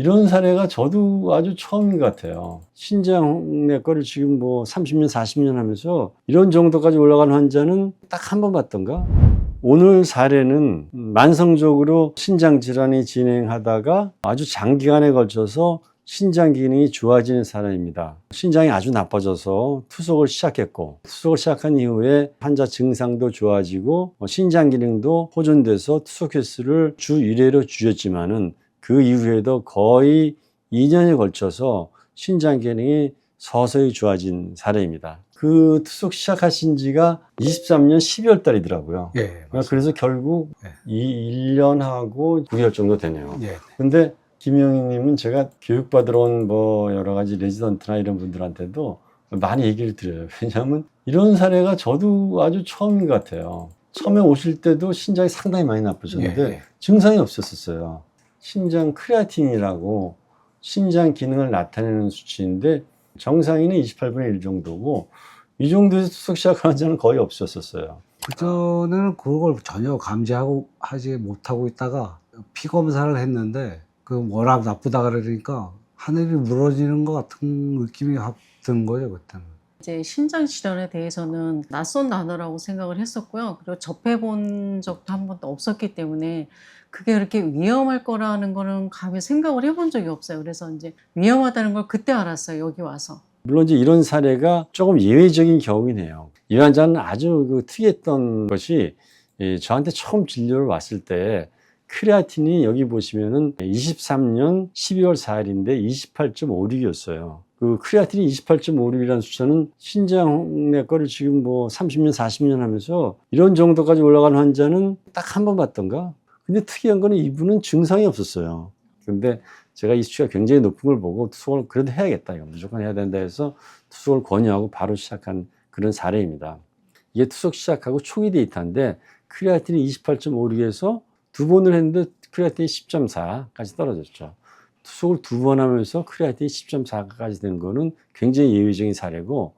이런 사례가 저도 아주 처음인 것 같아요. 신장내과를 지금 뭐 30년, 40년 하면서 이런 정도까지 올라간 환자는 딱 한 번 봤던가? 오늘 사례는 만성적으로 신장 질환이 진행하다가 아주 장기간에 걸쳐서 신장 기능이 좋아지는 사람입니다. 신장이 아주 나빠져서 투석을 시작했고 투석을 시작한 이후에 환자 증상도 좋아지고 어, 신장 기능도 호전돼서 투석 횟수를 주 1회로 줄였지만은 그 이후에도 거의 2년에 걸쳐서 신장 기능이 서서히 좋아진 사례입니다. 그 투석 시작하신 지가 23년 12월 달이더라고요. 예, 그래서 결국 네. 이 1년하고 9개월 정도 되네요. 예, 근데 김영희님은 제가 교육받으러 온 뭐 여러 가지 레지던트나 이런 분들한테도 많이 얘기를 드려요. 왜냐하면 이런 사례가 저도 아주 처음인 것 같아요. 처음에 오실 때도 신장이 상당히 많이 나쁘셨는데 예, 예. 증상이 없었었어요. 신장 크레아틴이라고 신장 기능을 나타내는 수치인데 정상인은 28분의 1 정도고 이 정도에서 투석 시작한 환자는 거의 없었었어요. 그전에는 그걸 전혀 감지하고 하지 못하고 있다가 피 검사를 했는데 그 워낙 나쁘다 그러니까 하늘이 무너지는 것 같은 느낌이 확 드는 거죠 그때는. 이제 신장 질환에 대해서는 낯선 단어라고 생각을 했었고요. 그리고 접해본 적도 한 번도 없었기 때문에 그게 그렇게 위험할 거라는 거는 감히 생각을 해본 적이 없어요. 그래서 이제 위험하다는 걸 그때 알았어요. 여기 와서. 물론 이제 이런 사례가 조금 예외적인 경우이네요. 이 환자는 아주 그 특이했던 것이 이 저한테 처음 진료를 왔을 때 크레아틴이 여기 보시면은 23년 12월 4일인데 28.56이었어요. 그 크레아틴이 28.56이라는 숫자는 신장내과를 지금 뭐 30년, 40년 하면서 이런 정도까지 올라간 환자는 딱 한 번 봤던가? 근데 특이한 거는 이분은 증상이 없었어요. 근데 제가 이 수치가 굉장히 높은 걸 보고 투석을 그래도 해야겠다. 이거 무조건 해야 된다 해서 투석을 권유하고 바로 시작한 그런 사례입니다. 이게 투석 시작하고 초기 데이터인데 크레아틴이 28.56에서 두 번을 했는데 크레아틴이 10.4까지 떨어졌죠. 투석을 두 번 하면서 크레아틴이 10.4까지 된 거는 굉장히 예외적인 사례고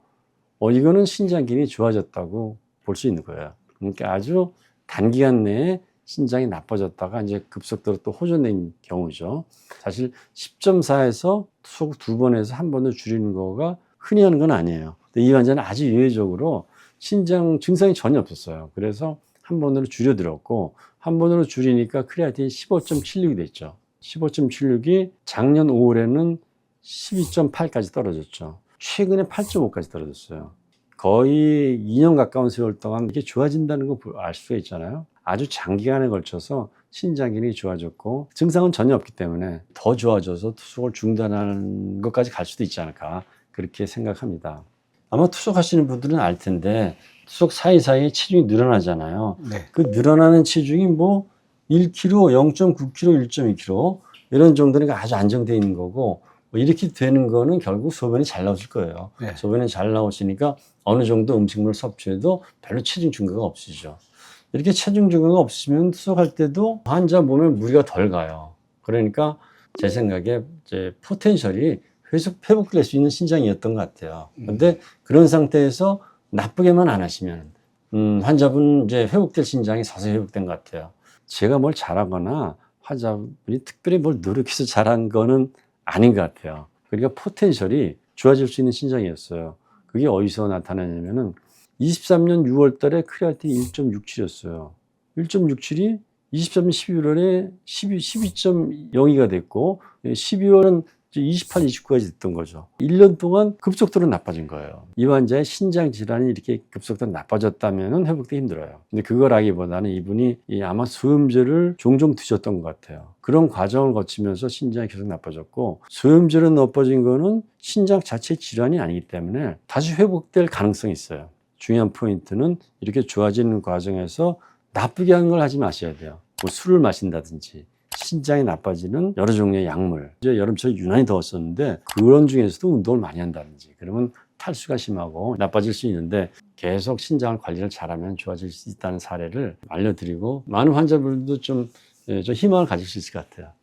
어 이거는 신장 기능이 좋아졌다고 볼 수 있는 거예요. 그러니까 아주 단기간 내에 신장이 나빠졌다가 이제 급속도로 또 호전된 경우죠. 사실 10.4에서 투석 두 번에서 한 번을 줄이는 거가 흔히 하는 건 아니에요. 근데 이 환자는 아주 예외적으로 신장 증상이 전혀 없었어요. 그래서 한 번으로 줄여들었고 한 번으로 줄이니까 크레아틴이 15.76이 됐죠. 15.76이 작년 5월에는 12.8까지 떨어졌죠. 최근에 8.5까지 떨어졌어요. 거의 2년 가까운 세월 동안 이게 좋아진다는 거알 수가 있잖아요. 아주 장기간에 걸쳐서 신장 기능이 좋아졌고 증상은 전혀 없기 때문에 더 좋아져서 투석을 중단하는 것까지 갈 수도 있지 않을까 그렇게 생각합니다. 아마 투석하시는 분들은 알 텐데 투석 사이사이에 체중이 늘어나잖아요. 네. 그 늘어나는 체중이 뭐 1kg, 0.9kg, 1.2kg 이런 정도는 아주 안정되어 있는 거고 뭐 이렇게 되는 거는 결국 소변이 잘 나오실 거예요. 네. 소변이 잘 나오시니까 어느 정도 음식물 섭취해도 별로 체중 증가가 없으시죠. 이렇게 체중 증가가 없으면 투석할 때도 환자 몸에 무리가 덜 가요. 그러니까 제 생각에 이제 포텐셜이 회복, 회복될 수 있는 신장이었던 것 같아요. 근데 그런 상태에서 나쁘게만 안 하시면, 음, 환자분 이제 회복될 신장이 서서히 회복된 것 같아요. 제가 뭘 잘하거나 환자분이 특별히 뭘 노력해서 잘한 거는 아닌 것 같아요. 그러니까 포텐셜이 좋아질 수 있는 신장이었어요. 그게 어디서 나타나냐면은 23년 6월 달에 크레아틴 1.67였어요. 1.67이 23년 11월에 12, 12.02가 됐고 12월은 28, 29까지 됐던 거죠. 1년 동안 급속도로 나빠진 거예요. 이 환자의 신장 질환이 이렇게 급속도로 나빠졌다면 회복되기 힘들어요. 근데 그걸 하기보다는 이분이 이 아마 수음제를 종종 드셨던 것 같아요. 그런 과정을 거치면서 신장이 계속 나빠졌고 수음제로 나빠진 거는 신장 자체 질환이 아니기 때문에 다시 회복될 가능성이 있어요. 중요한 포인트는 이렇게 좋아지는 과정에서 나쁘게 하는 걸 하지 마셔야 돼요. 뭐 술을 마신다든지 신장이 나빠지는 여러 종류의 약물. 이제 여름철 유난히 더웠었는데 그런 중에서도 운동을 많이 한다든지 그러면 탈수가 심하고 나빠질 수 있는데 계속 신장 관리를 잘하면 좋아질 수 있다는 사례를 알려드리고 많은 환자분들도 좀, 예, 좀 희망을 가질 수 있을 것 같아요.